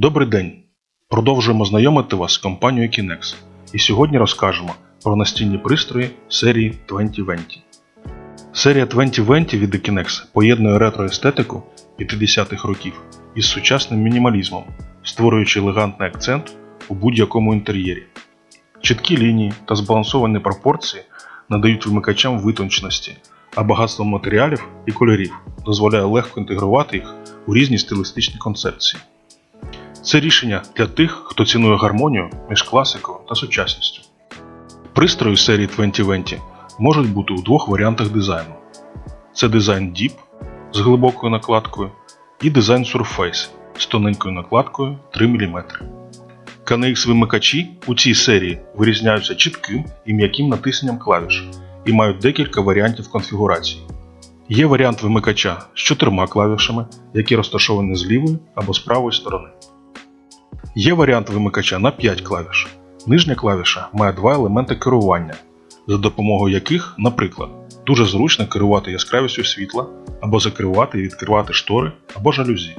Добрий день! Продовжуємо знайомити вас з компанією Kinex і сьогодні розкажемо про настільні пристрої серії 2020. Серія 2020 від Kinex поєднує ретро-естетику 50-х років із сучасним мінімалізмом, створюючи елегантний акцент у будь-якому інтер'єрі. Чіткі лінії та збалансовані пропорції надають вимикачам витонченості, а багатство матеріалів і кольорів дозволяє легко інтегрувати їх у різні стилістичні концепції. Це рішення для тих, хто цінує гармонію між класикою та сучасністю. Пристрої серії 2020 можуть бути у двох варіантах дизайну: це дизайн Deep з глибокою накладкою і дизайн Surface з тоненькою накладкою 3 мм. KNX вимикачі у цій серії вирізняються чітким і м'яким натисненням клавіш і мають декілька варіантів конфігурації. Є варіант вимикача з чотирма клавішами, які розташовані з лівої або з правої сторони. Є варіант вимикача на 5 клавіш. Нижня клавіша має два елементи керування, за допомогою яких, наприклад, дуже зручно керувати яскравістю світла або закривати і відкривати штори або жалюзі.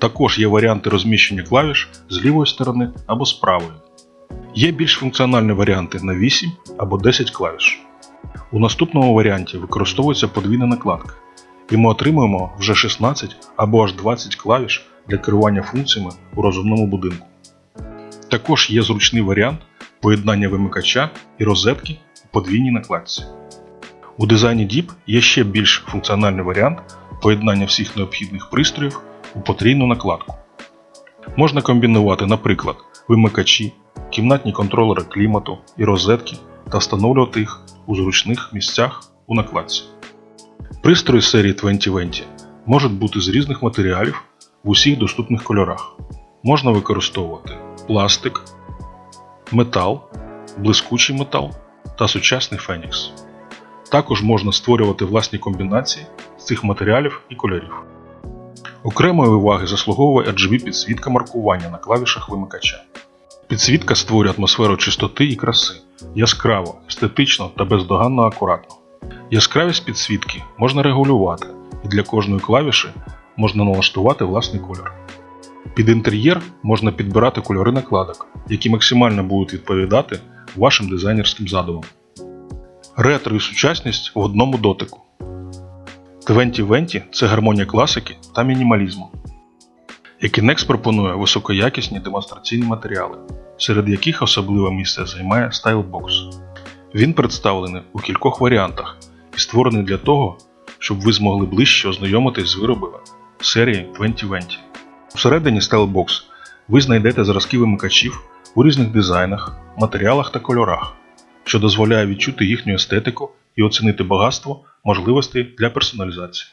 Також є варіанти розміщення клавіш з лівої сторони або з правої. Є більш функціональні варіанти на 8 або 10 клавіш. У наступному варіанті використовується подвійна накладка, і ми отримуємо вже 16 або аж 20 клавіш для керування функціями у розумному будинку. Також є зручний варіант поєднання вимикача і розетки у подвійній накладці. У дизайні Deep є ще більш функціональний варіант поєднання всіх необхідних пристроїв у потрійну накладку. Можна комбінувати, наприклад, вимикачі, кімнатні контролери клімату і розетки та встановлювати їх у зручних місцях у накладці. Пристрої серії 2020 можуть бути з різних матеріалів в усіх доступних кольорах. Можна використовувати пластик, метал, блискучий метал та сучасний фенікс. Також можна створювати власні комбінації з цих матеріалів і кольорів. Окремої уваги заслуговує RGB підсвітка маркування на клавішах вимикача. Підсвітка створює атмосферу чистоти і краси, яскраво, естетично та бездоганно акуратно. Яскравість підсвітки можна регулювати, і для кожної клавіші можна налаштувати власний кольор. Під інтер'єр можна підбирати кольори накладок, які максимально будуть відповідати вашим дизайнерським задумам. Ретро і сучасність в одному дотику. 2020 – це гармонія класики та мінімалізму. Ekinex пропонує високоякісні демонстраційні матеріали, серед яких особливе місце займає Stylebox. Він представлений у кількох варіантах і створений для того, щоб ви змогли ближче ознайомитись з виробами серії 2020. Всередині Stylebox ви знайдете зразки вимикачів у різних дизайнах, матеріалах та кольорах, що дозволяє відчути їхню естетику і оцінити багатство можливостей для персоналізації.